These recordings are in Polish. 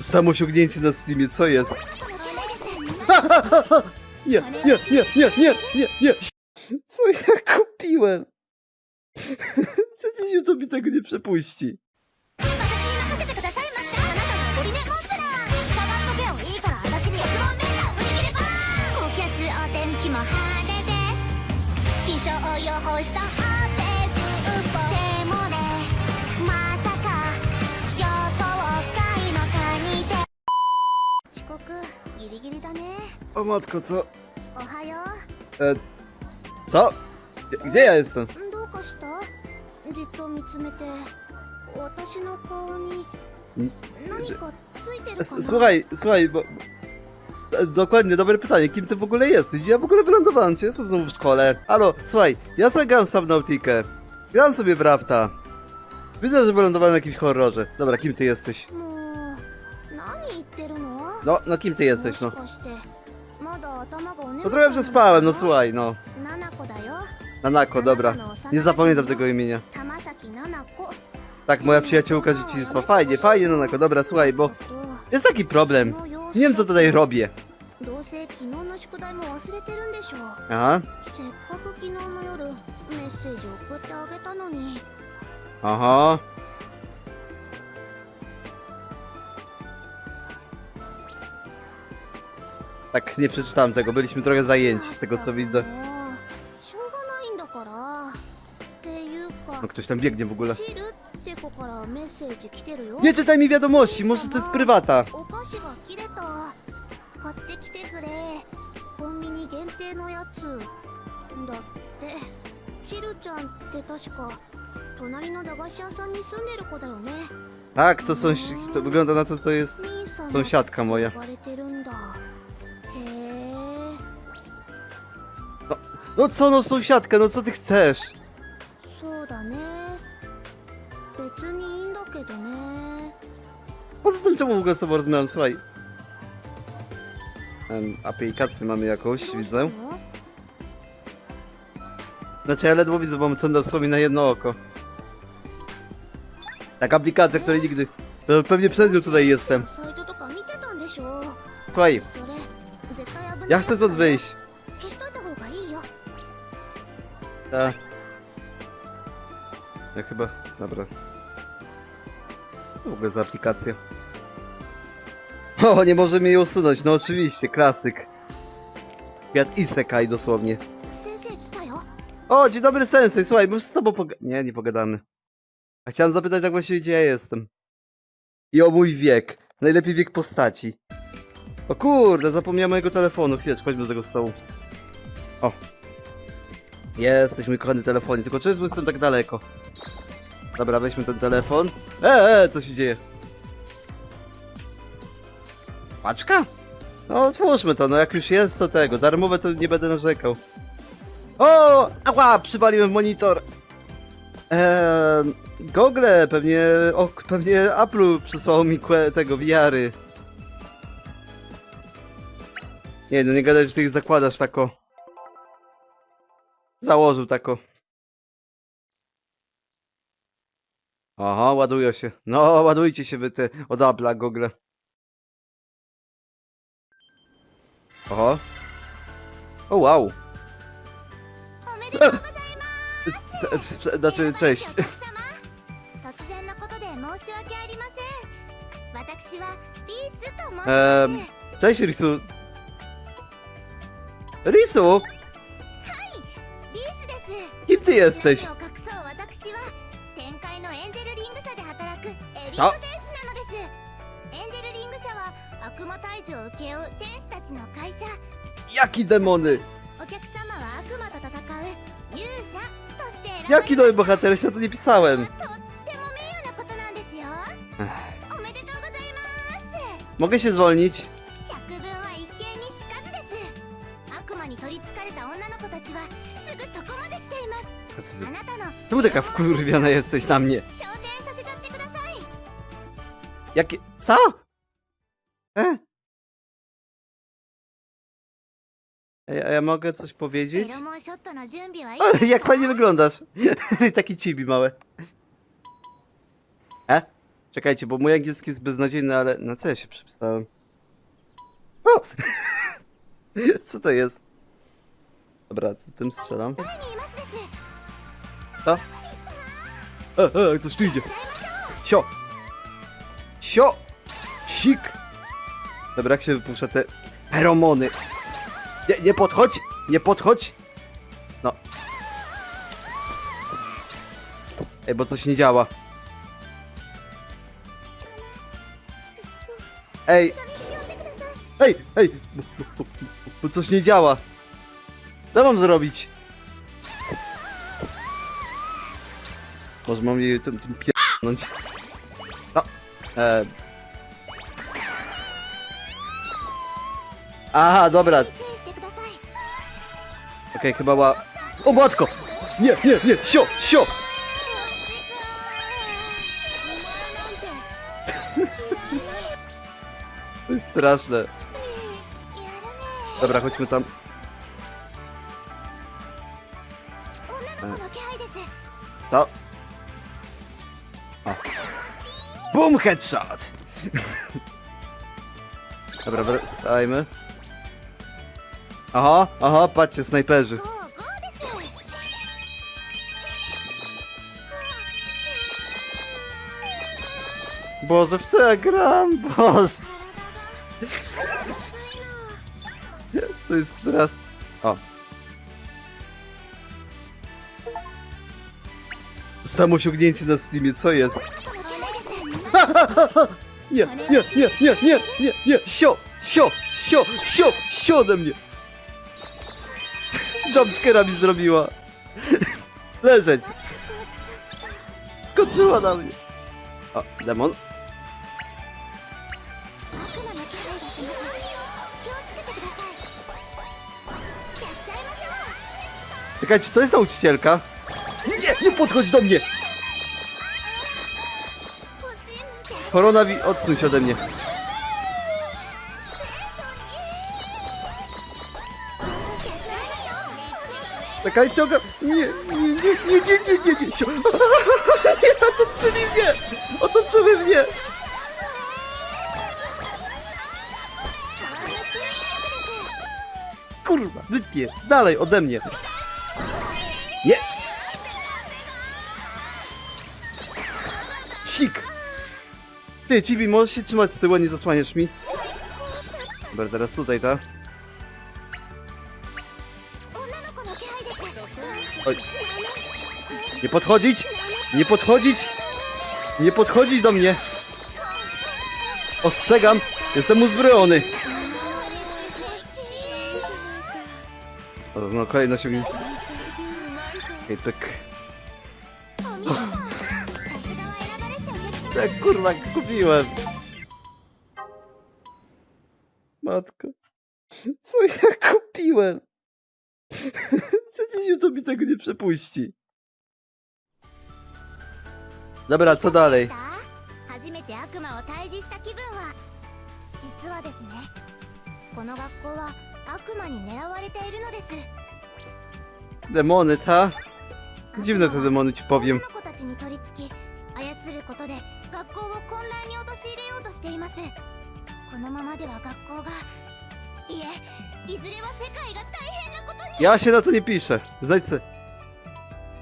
Samo osiągnięcie na Steamie, co jest? Nie, nie, nie, nie, nie, nie, nie! Co ja kupiłem? Przecież YouTube mi tego nie przepuści. Oh, your host O matko, co? おはよ E, co? Gdzie ja jestem? うどうかしたじっと見つめて私の顔にん何かついてるか S- な Słuchaj, słuchaj, bo... e, Dokładnie, dobre pytanie. Kim ty w ogóle jesteś? Gdzie ja w ogóle wylądowałem? Czy jestem znowu w szkole? Halo, słuchaj, ja sobie gram w Subnautikę. Gram sobie w Rafta. Widzę, że wylądowałem w jakimś horrorze. Dobra, kim ty jesteś? もう何言ってるの No, no kim ty jesteś, no? もしかしてまだ頭がおね No No trochę przespałem, no słuchaj, no. Nanako, dobra. Nie zapamiętam tego imienia. Tak, moja przyjaciółka z dzieciństwa. Fajnie, fajnie, Nanako, dobra, słuchaj, bo jest taki problem. Nie wiem, co tutaj robię. Aha. Aha. Tak nie przeczytałem tego, byliśmy trochę zajęci z tego co widzę. No ktoś tam biegnie w ogóle. Nie czytaj mi wiadomości, może to jest prywata. Tak, to, sąsi- to wygląda na to, co jest sąsiadka moja. No co, no sąsiadka, no co ty chcesz? そうだね別にいいんだけどね Poza tym, czemu w ogóle z tobą rozmawiam? Słuchaj. Um, aplikację mamy jakąś, どうした widzę. の Znaczy ja ledwo widzę, bo mam to dosłownie na jedno oko. Taka aplikacja, której nigdy... To pewnie przez nią tutaj jestem. サイトとか見てたんでしょ Słuchaj, それ絶対危ない ja chcę stąd wyjść. Ta. Ja chyba, dobra. Co w ogóle za aplikacja? O, nie możemy jej usunąć, no oczywiście, klasyk. Kwiat Isekai dosłownie. O, dzień dobry Sensei, słuchaj, muszę z tobą poga... Nie, nie pogadamy. A chciałem zapytać tak właśnie, gdzie ja jestem. I o mój wiek. Najlepiej wiek postaci. O kurde, zapomniałem mojego telefonu. Chwileczkę, chodźmy do tego stołu. O, Jesteś mój kochany telefonie, tylko czemu jestem tak daleko? Dobra, weźmy ten telefon. E, e, co się dzieje? Paczka? No, otwórzmy to, no jak już jest, to tego. Darmowe to nie będę narzekał. O! Ała! Przywaliłem monitor! Eee, Google pewnie... O, pewnie Apple przysłało mi tego VR-y. Nie, no nie gadaj, że ty ich zakładasz tako. Założył tako. Aha, ładują się. No, ładujcie się wy te od Apple'a Google. Oho. O, wow. おめでとうございます Cze- cze- Znaczy, cześć. お客様突然のことで申し訳ありません私はリースと申します、 Ehm, Cześć, Risu. Risu? ty jesteś? To. 悪魔退治を請け負う天使たちの会社 Jaki demony? お客様は悪魔と戦う勇者として選ばれ Jaki nowy bohater? Jeszcze to nie pisałem とっても名誉なことなんですよ Ech. おめでとうございます Mogę się zwolnić? Czemu taka wkurwiona jesteś na mnie? Jakie... Co? E? A ja mogę coś powiedzieć? O, jak pani wyglądasz? Taki cibi małe. E? Czekajcie, bo mój angielski jest beznadziejny, ale... Na co ja się przepisałem? O! co to jest? Dobra, to tym strzelam. A? E, e, coś tu idzie. Sio! Sio! Sik! Dobra, jak się wypuszcza te feromony? Nie, nie podchodź! Nie podchodź! No. Ej, bo coś nie działa. Ej! Ej, ej! Bo, bo, bo, bo coś nie działa. Co mam zrobić? Może mam jej tym, tym pierdolnąć. No. E... Aha, dobra. Okej, okay, chyba była... O, matko! Nie, nie, nie! Sio, sio! To jest straszne. Dobra, chodźmy tam. E. Co? Boom headshot! Dobra, wracajmy. Aha, aha, patrzcie, snajperzy. Boże, w co ja gram? Boże! To jest raz. O. Samo osiągnięcie na Steamie, co jest? Nie, nie, nie, nie, nie, nie, nie, sio, sio, sio, sio, sio ode mnie. Jumpscare'a mi zrobiła. Leżeć. Skoczyła na mnie. O, demon. Czekajcie, to jest nauczycielka? Nie, nie podchodź do mnie! Koronawirus... Odsuń się ode mnie. Czekaj, wciągam! Nie, nie, nie, nie, nie, nie, nie, nie, nie, otoczyli mnie! Otoczyły mnie! Kurwa, wypie, dalej ode mnie! Nie! Sik! Ty, Chibi, możesz się trzymać z tyłu, nie zasłaniasz mi. Dobra, teraz tutaj, ta. Oj. Nie podchodzić! Nie podchodzić! Nie podchodzić do mnie! Ostrzegam! Jestem uzbrojony! O, no kolejno się... Ej, pyk. Ja kurwa kupiłem. Matko. Co ja kupiłem? Przecież YouTube mi tego nie przepuści. Dobra, co dalej? Demony, ta? Dziwne te demony ci powiem. のままでは学校が。いえいずれは世界が大変なことに。やしなとにピッシャーザイツ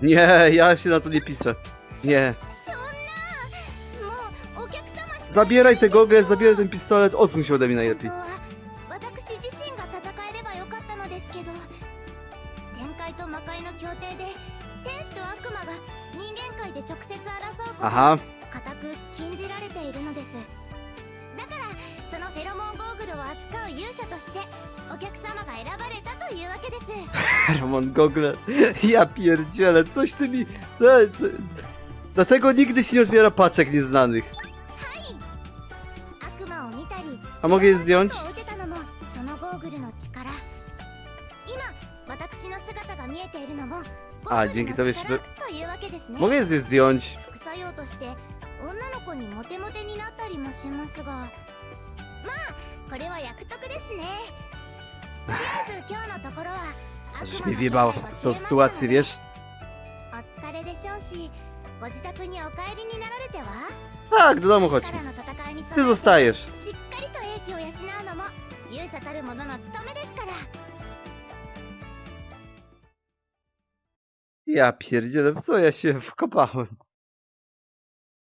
いややしにピッシャーいや。そんなもうお客様ザビエライテゴーグレザビエライテピストレットオツンショーでみないや私自身が戦えればよかったのですけど展開と魔界の協定で天使と悪魔が人間界で直接争うあは。ルを扱う勇者としてお客様が選ばれたというわけです Ramon Gogla ja pierdziele, coś ty mi... Co, co... Dlatego nigdy się nie otwiera paczek nieznanych. A mogę je zdjąć? A, dzięki tobie się... Do... Mogę je zdjąć. まあこれは役得ですねとりあえず今日のところは Żeś mnie w tą sytuację, wiesz? Tak, do domu か chodźmy. らの戦いに備え Ty zostajesz. Ja pierdzielę, w co ja się wkopałem.